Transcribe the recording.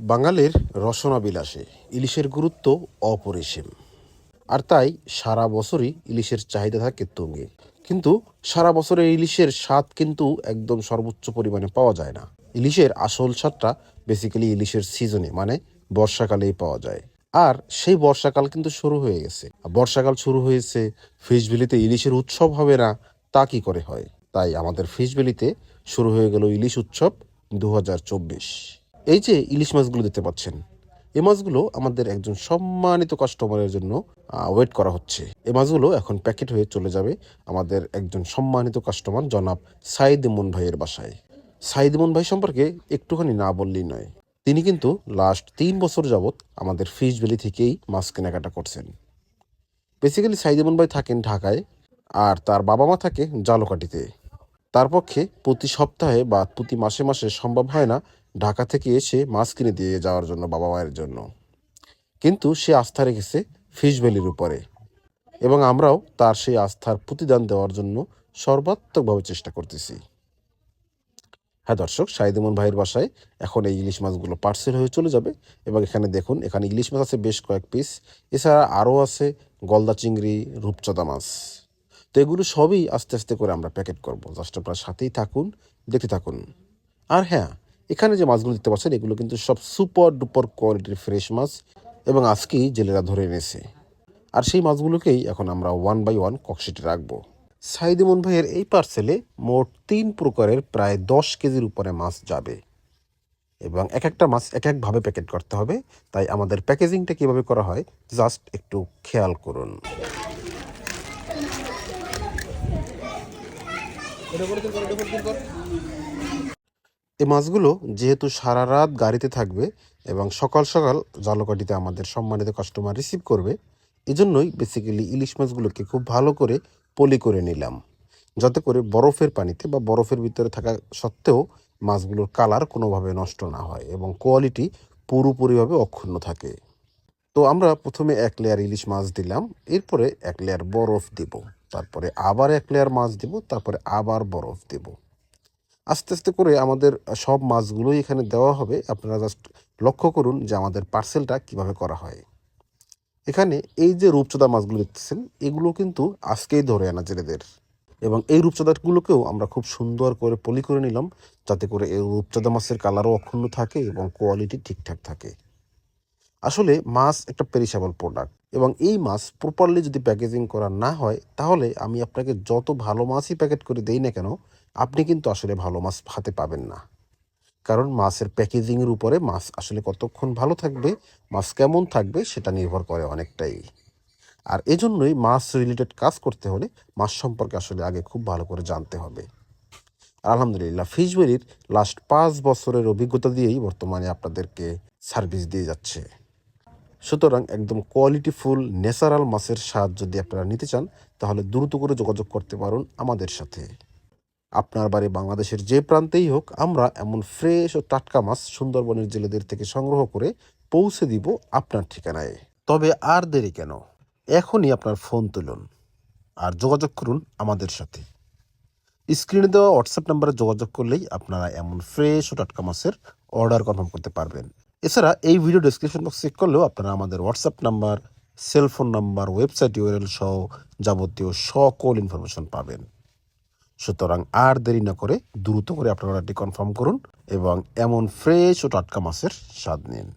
বাঙালির রসনা বিলাসে ইলিশের গুরুত্ব অপরিসীম। আর তাই সারা বছরই ইলিশের চাহিদা থাকে তুঙ্গে। কিন্তু সারা বছরে ইলিশের স্বাদ কিন্তু একদম সর্বোচ্চ পরিমাণে পাওয়া যায় না। ইলিশের আসল স্বাদটা বেসিক্যালি ইলিশের সিজনে মানে বর্ষাকালেই পাওয়া যায়। আর সেই বর্ষাকাল কিন্তু শুরু হয়ে গেছে। বর্ষাকাল শুরু হয়েছে, ফিশবিলিতে ইলিশের উৎসব হবে না, তা কি করে হয়? তাই আমাদের ফিশবিলিতে শুরু হয়ে গেল ইলিশ উৎসব দু হাজার চব্বিশ। এই যে ইলিশ মাছগুলো দেখতে পাচ্ছেন এই মাছগুলো আমাদের একজন সম্মানিত কাস্টমারের জন্য ওয়েট করা হচ্ছে। এই মাছগুলো এখন প্যাকেট হয়ে চলে যাবে আমাদের একজন সম্মানিত কাস্টমার জনাব সাইদ মুন ভাইয়ের বাসায়। সাইদ মুন ভাই সম্পর্কে একটুখানি না বললেই নয়, তিনি কিন্তু লাস্ট তিন বছর যাবৎ আমাদের ফিশ ভ্যালি থেকেই মাছ কেনাকাটা করছেন। বেসিক্যালি সাইদিমন ভাই থাকেন ঢাকায়, আর তার বাবা মা থাকে জালকাটিতে। তার পক্ষে প্রতি সপ্তাহে বা প্রতি মাসে মাসে সম্ভব হয় না ঢাকা থেকে এসে মাছ কিনে দিয়ে যাওয়ার জন্য বাবা মায়ের জন্য। কিন্তু সে আস্থা রেখেছে ফিশ ভ্যালির উপরে। এবং আমরাও তার সেই আস্থার প্রতিদান দেওয়ার জন্য সর্বাত্মকভাবে চেষ্টা করতেছি। হ্যাঁ দর্শক শাহিদুমন ভাইয়ের বাসায় এখন এই ইলিশ মাছগুলো পার্সেল হয়ে চলে যাবে। এবং এখানে দেখুন, এখানে ইলিশ মাছ আছে বেশ কয়েক পিস। এছাড়া আরও আছে গলদা চিংড়ি, রূপচাঁদা মাছ। তো এগুলো সবই আস্তে আস্তে করে আমরা প্যাকেট করব। জাস্ট আপনার সাথেই থাকুন, দেখতে থাকুন। আর হ্যাঁ এখানে যে মাছগুলো দেখতে পাচ্ছেন, এগুলো কিন্তু সব সুপার ডুপার কোয়ালিটির ফ্রেশ মাছ এবং আজকেই জেলেরা ধরে এনেছে। আর সেই মাছগুলোকেই এখন আমরা ওয়ান বাই ওয়ান ককশিটে রাখব। সাইদিমন ভাইয়ের এই পার্সেলে মোট তিন প্রকারের প্রায় দশ কেজির উপরে মাছ যাবে। এবং এক একটা মাছ এক একভাবে প্যাকেট করতে হবে। তাই আমাদের প্যাকেজিংটা কীভাবে করা হয় জাস্ট একটু খেয়াল করুন। এই মাছগুলো যেহেতু সারা রাত গাড়িতে থাকবে এবং সকাল সকাল জালকাটিতে আমাদের সম্মানিত কাস্টমার রিসিভ করবে, এজন্যই বেসিক্যালি ইলিশ মাছগুলোকে খুব ভালো করে পলি করে নিলাম। যাতে করে বরফের পানিতে বা বরফের ভিতরে থাকা সত্ত্বেও মাছগুলোর কালার কোনোভাবে নষ্ট না হয় এবং কোয়ালিটি পুরোপুরিভাবে অক্ষুণ্ণ থাকে। তো আমরা প্রথমে এক লেয়ার ইলিশ মাছ দিলাম, এরপরে এক লেয়ার বরফ দেব, তারপরে আবার এক লেয়ার মাছ দেব, তারপরে আবার বরফ দেব। আস্তে আস্তে করে আমাদের সব মাছগুলোই এখানে দেওয়া হবে। আপনারা জাস্ট লক্ষ্য করুন যে আমাদের পার্সেলটা কীভাবে করা হয়। এখানে এই যে রূপচাঁদা মাছগুলো দেখতেছেন, এগুলো কিন্তু আজকেই ধরে আনা জেলেদের। এবং এই রূপচাঁদাগুলোকেও আমরা খুব সুন্দর করে পলি করে নিলাম, যাতে করে এই রূপচাঁদা মাছের কালারও অক্ষুণ্ণ থাকে এবং কোয়ালিটি ঠিকঠাক থাকে। আসলে মাছ একটা পেরিসাবল প্রোডাক্ট এবং এই মাছ প্রপারলি যদি প্যাকেজিং করা না হয়, তাহলে আমি আপনাকে যত ভালো মাছই প্যাকেট করে দেই না কেন, আপনি কিন্তু আসলে ভালো মাছ হাতে পাবেন না। কারণ মাছের প্যাকেজিংয়ের উপরে মাছ আসলে কতক্ষণ ভালো থাকবে, মাছ কেমন থাকবে, সেটা নির্ভর করে অনেকটাই। আর এজন্যই মাছ রিলেটেড কাজ করতে হলে মাছ সম্পর্কে আসলে আগে খুব ভালো করে জানতে হবে। আলহামদুলিল্লাহ, ফিশবেরির লাস্ট পাঁচ বছরের অভিজ্ঞতা দিয়েই বর্তমানে আপনাদেরকে সার্ভিস দিয়ে যাচ্ছে। সুতরাং একদম কোয়ালিটিফুল ন্যাচারাল মাছের স্বাদ যদি আপনারা নিতে চান, তাহলে দ্রুত করে যোগাযোগ করতে পারুন আমাদের সাথে। আপনার বাড়ি বাংলাদেশের যে প্রান্তেই হোক, আমরা এমন ফ্রেশ ও টাটকা মাছ সুন্দরবনের জেলেদের থেকে সংগ্রহ করে পৌঁছে দিব আপনার ঠিকানায়। তবে আর দেরি কেন? এখনই আপনার ফোন তুলুন আর যোগাযোগ করুন আমাদের সাথে। স্ক্রিনে দেওয়া হোয়াটসঅ্যাপ নাম্বারে যোগাযোগ করলেই আপনারা এমন ফ্রেশ ও টাটকা মাছের অর্ডার কনফার্ম করতে পারবেন। এছাড়া এই ভিডিও ডিসক্রিপশন বক্স চেক করলেও আপনারা আমাদের WhatsApp number cellphone number website URL সহ যাবতীয় সকল ইনফরমেশন পাবেন। সুতরাং আর দেরি না করে দ্রুত করে আপনারা অর্ডারটি কনফার্ম করুন এবং এমন ফ্রেশ ও টাটকা মাছের স্বাদ নিন।